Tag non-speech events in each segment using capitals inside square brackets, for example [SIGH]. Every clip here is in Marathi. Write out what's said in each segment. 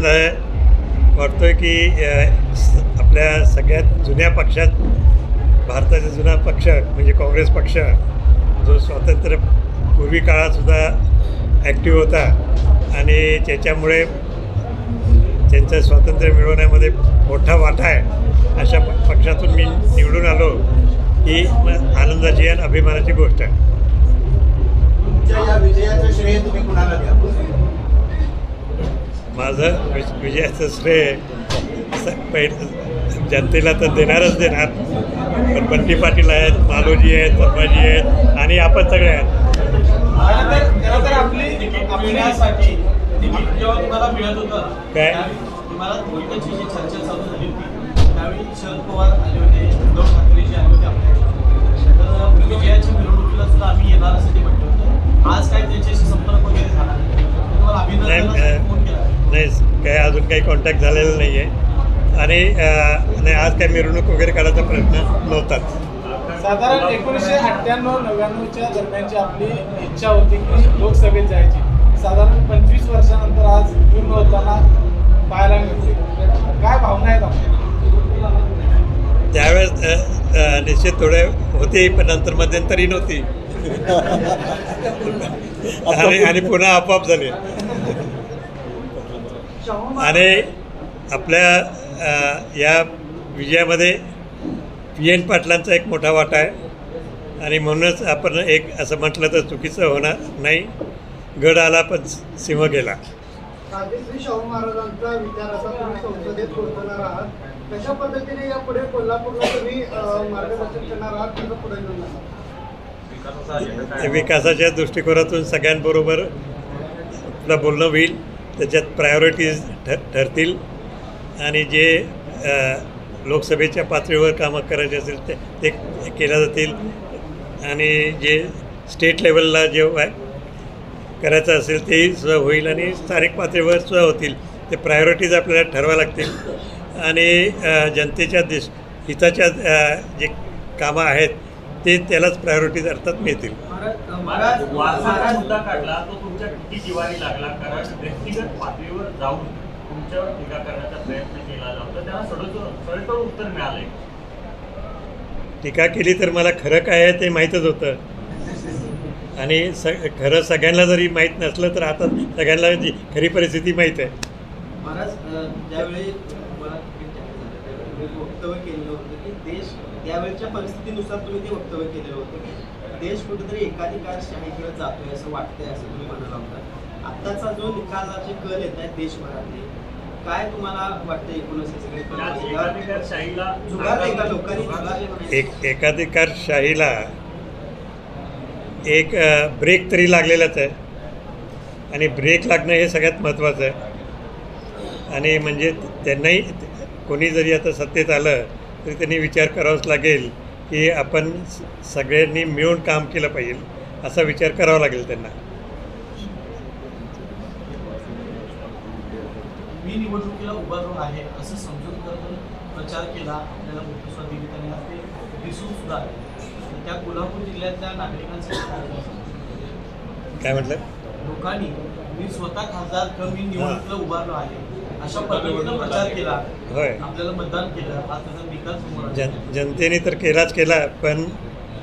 आनंद आहे. वाटतोय की आपल्या सगळ्यात जुन्या पक्षात भारताचा जुना पक्ष म्हणजे काँग्रेस पक्ष जो स्वातंत्र्य पूर्वी काळातसुद्धा ॲक्टिव्ह होता आणि त्याच्यामुळे त्यांचं स्वातंत्र्य मिळवण्यामध्ये मोठा वाटा आहे. अशा प- पक्षातून मी निवडून आलो ही आनंदाची आणि अभिमानाची गोष्ट आहे. माझं वि विजयाचं श्रेय पहिलं जनतेला तर देणारच देणार. पण बंटी पाटील आहेत मालोजी आहेत संभाजी आहेत आणि आपण सगळे आहेत. काय? त्यावेळी तुम्हाला तिकिटाची जी चर्चा चालू झाली होती. त्यावेळी शरद पवार आले होते उद्धव ठाकरे जे आले होते आपल्याकडे तर विजयाच्या मिरवणुकीला सुद्धा आम्ही येणार असं ते म्हटलं होतं आज काय त्यांच्याशी संपर्क वगैरे झाला तुम्हाला नाही अभिनंदनासाठी फोन केला अ, नाही काय अजून काही कॉन्टॅक्ट झालेला नाही आहे आणि नाही आज काय मिरवणूक वगैरे काढायचा प्रश्न नव्हताच. साधारण एकोणीसशे अठ्ठ्याण्णव नव्याण्णवच्या दरम्यानची आपली इच्छा होती की लोकसभेत जायची. साधारण पंचवीस वर्षानंतर आज पूर्ण होताना पाहायला मिळते काय भावना आहेत आपल्या? त्यावेळेस निश्चित थोडे होते पण नंतर मध्यंतरी नव्हती. [LAUGHS] आणि पुन्हा आपोआप झाले. आणि आपल्या या विजयामध्ये पी एन पाटलांचा एक मोठा वाटा आहे. आणि म्हणूनच आपण एक असं म्हटलं तर चुकीचं होणार नाही. गड आला पण सिंह गेला. श्री शाहू महाराजांचा विचार असा तुम्ही संसदेत पोहोचवणार आहात. कशा पद्धतीने या पुढे कोल्हापूरला तुम्ही अं, मार्गदर्शन करणार आहात? कसं पुढे घेऊन जाणार विकासाच्या दृष्टिकोनातून सगळ्यांबरोबर आपलं बोलणं होईल. त्याच्यात प्रायोरिटीज ठ ठरतील. आणि जे लोकसभेच्या पातळीवर कामं करायचे असेल ते ते केल्या जातील. आणि जे स्टेट लेवलला जे करायचं असेल तेही सुद्धा होईल आणि स्थानिक पातळीवर सुद्धा होतील. ते प्रायोरिटीज आपल्याला ठरवा लागतील. आणि जनतेच्या देश हिताच्या जे कामं आहेत ते त्यालाच प्रायोरिटीज अर्थात मिळतील. महाराज वारसाचा मुद्दा काढला तो तुमच्या किती जिवारी लागला? कारण व्यक्तिगत पातळीवर जाऊन तुमच्यावर टीका करण्याचा प्रयत्न केला केली तर मला खरं काय आहे ते माहीतच होतं. आणि स खरं सगळ्यांना जरी माहीत नसलं तर आता सगळ्यांना जी खरी परिस्थिती माहीत आहे. महाराज ज्यावेळी मला वक्तव्य केलेलं होतं देश त्यावेळच्या परिस्थितीनुसार तुम्ही ते वक्तव्य केलेलं होतं की देश कुठेतरी एकाधिकारशाहीकडे जातोय असं वाटतंय असं तुम्ही म्हणाला होता. आत्ताचा जो निकालाचे कल येत आहेत देशभरातले काय तुम्हाला वाटतं एकूणच हे सगळे? एक एकाधिकारशाहीला एक ब्रेक तरी लागलेलाच आहे. आणि ब्रेक लागणं हे सगळ्यात महत्त्वाचं आहे. आणि म्हणजे त्यांनाही कोणी जरी आता सत्तेत आलं तरी त्यांनी विचार करावाच लागेल की आपण सगळ्यांनी मिळून काम केलं पाहिजे असा विचार करावा लागेल त्यांना. मी निवडणुकीला उभारलो आहे असं समजून प्रचार केला आपल्याला मोठी दिली त्यांनी ते दिसून सुद्धा त्या कोल्हापूर जिल्ह्यातल्या नागरिकांसाठी काय म्हटलं? लोकांनी मी स्वतः खासदार किंवा मी निवडणुकीला उभारलो आहे. अशा पद्धतीनं प्रचार केला. होय. आपल्याला मतदान केलं आज जन जनतेने तर केलाच केला पण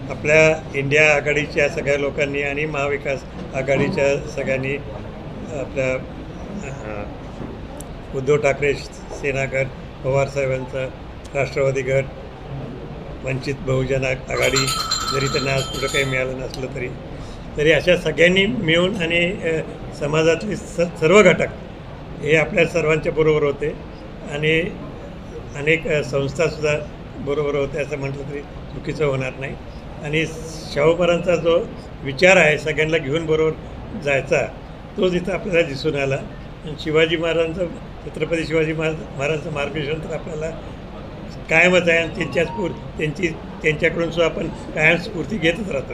आपल्या इंडिया आघाडीच्या सगळ्या लोकांनी आणि महाविकास आघाडीच्या सगळ्यांनी आपल्या उद्धव ठाकरे सेना गट पवारसाहेबांचा राष्ट्रवादी गट वंचित बहुजन आघाडी जरी त्यांना आज पुढं काही मिळालं नसलं तरी. तरी अशा सगळ्यांनी मिळून आणि समाजातले स सर्व घटक हे आपल्या सर्वांच्या बरोबर होते. आणि अनेक संस्थासुद्धा बरोबर होते असं म्हटलं तरी चुकीचं होणार नाही. आणि शाहूपरांचा जो विचार आहे सगळ्यांना घेऊन बरोबर जायचा तोच इथं आपल्याला दिसून आला. आणि शिवाजी महाराजांचं छत्रपती शिवाजी महाराज महाराजांचं मार्गदर्शन तर आपल्याला कायमच आहे. आणि त्यांच्या स्फूर्ती त्यांची त्यांच्याकडून सुद्धा आपण कायम स्फूर्ती घेतच राहतो.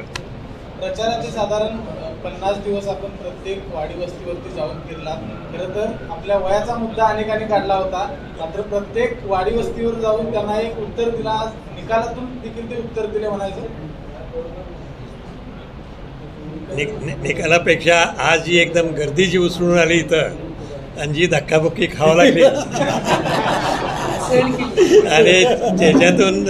प्रचाराचे साधारण पन्नास दिवस आपण प्रत्येक वाडी वस्तीवरती जाऊन फिरला खरं तर आपल्या वयाचा मुद्दा अनेकांनी काढला होता. मात्र प्रत्येक वाडी वस्तीवर जाऊन त्यांना एक उत्तर दिला. आज निकालातून देखील ते उत्तर दिले म्हणायचं? निकालापेक्षा आज जी एकदम गर्दी जी उसळून आली इथं. आणि जी धक्काबुक्की खावं लागली. [LAUGHS] आणि त्याच्यातून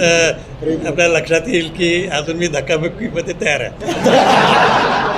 आपल्या लक्षात येईल की अजून मी धक्काबुक्कीमध्ये तयार आहे.